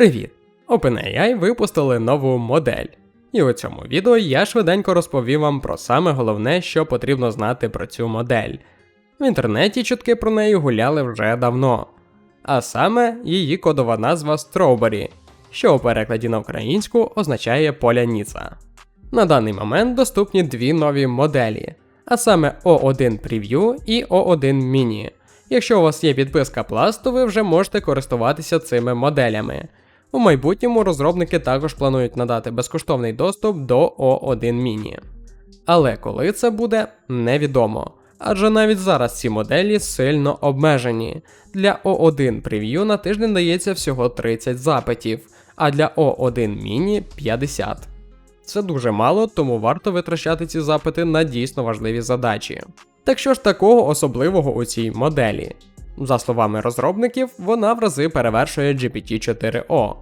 Привіт! OpenAI випустили нову модель. І у цьому відео я швиденько розповім вам про саме головне, що потрібно знати про цю модель. В інтернеті чутки про неї гуляли вже давно. А саме її кодова назва Strawberry, що у перекладі на українську означає поляниця. На даний момент доступні дві нові моделі, а саме O1 Preview і O1 Mini. Якщо у вас є підписка Plus, то ви вже можете користуватися цими моделями. У майбутньому розробники також планують надати безкоштовний доступ до O1 Mini. Але коли це буде, невідомо. Адже навіть зараз ці моделі сильно обмежені. Для O1 Preview на тиждень дається всього 30 запитів, а для O1 Mini 50. Це дуже мало, тому варто витрачати ці запити на дійсно важливі задачі. Так що ж такого особливого у цій моделі? За словами розробників, вона в рази перевершує GPT-4O.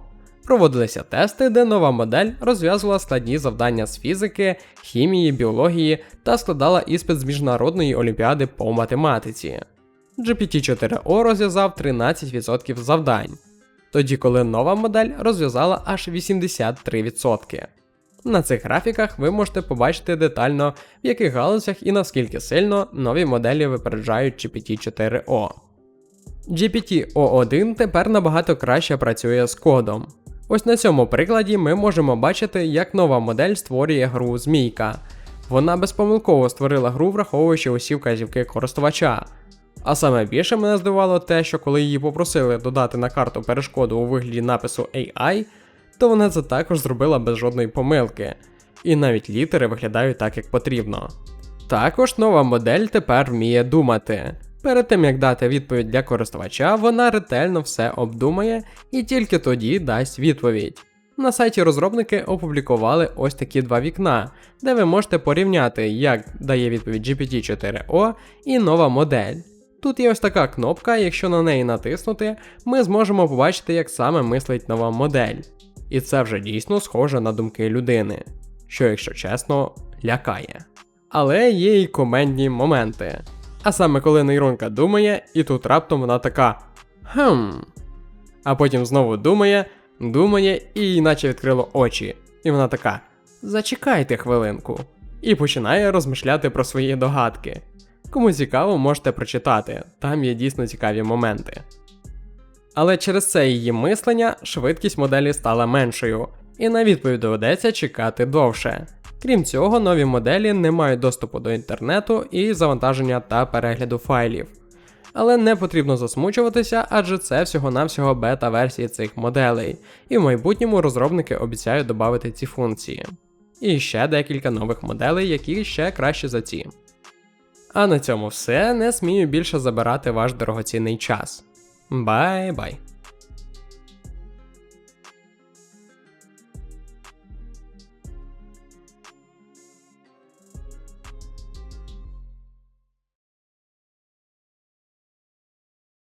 Проводилися тести, де нова модель розв'язувала складні завдання з фізики, хімії, біології та складала іспит з міжнародної олімпіади по математиці. GPT-4O розв'язав 13% завдань, тоді коли нова модель розв'язала аж 83%. На цих графіках ви можете побачити детально, в яких галузях і наскільки сильно нові моделі випереджають GPT-4O. GPT-O1 тепер набагато краще працює з кодом. Ось на цьому прикладі ми можемо бачити, як нова модель створює гру Змійка. Вона безпомилково створила гру, враховуючи усі вказівки користувача. А саме більше мене здивувало те, що коли її попросили додати на карту перешкоду у вигляді напису AI, то вона це також зробила без жодної помилки, і навіть літери виглядають так, як потрібно. Також нова модель тепер вміє думати. Перед тим як дати відповідь для користувача, вона ретельно все обдумає і тільки тоді дасть відповідь. На сайті розробники опублікували ось такі два вікна, де ви можете порівняти, як дає відповідь GPT-4O і нова модель. Тут є ось така кнопка, якщо на неї натиснути, ми зможемо побачити, як саме мислить нова модель. І це вже дійсно схоже на думки людини, що, якщо чесно, лякає. Але є й комендні моменти. А саме коли нейронка думає, і тут раптом вона така хм. А потім знову думає, думає і наче відкрило очі. І вона така: Зачекайте хвилинку. І починає розмишляти про свої догадки. Кому цікаво, можете прочитати, там є дійсно цікаві моменти. Але через це її мислення швидкість моделі стала меншою, і на відповідь доведеться чекати довше. Крім цього, нові моделі не мають доступу до інтернету і завантаження та перегляду файлів. Але не потрібно засмучуватися, адже це всього-навсього бета-версії цих моделей, і в майбутньому розробники обіцяють додати ці функції. І ще декілька нових моделей, які ще краще за ці. А на цьому все. Не смію більше забирати ваш дорогоцінний час. Бай-бай!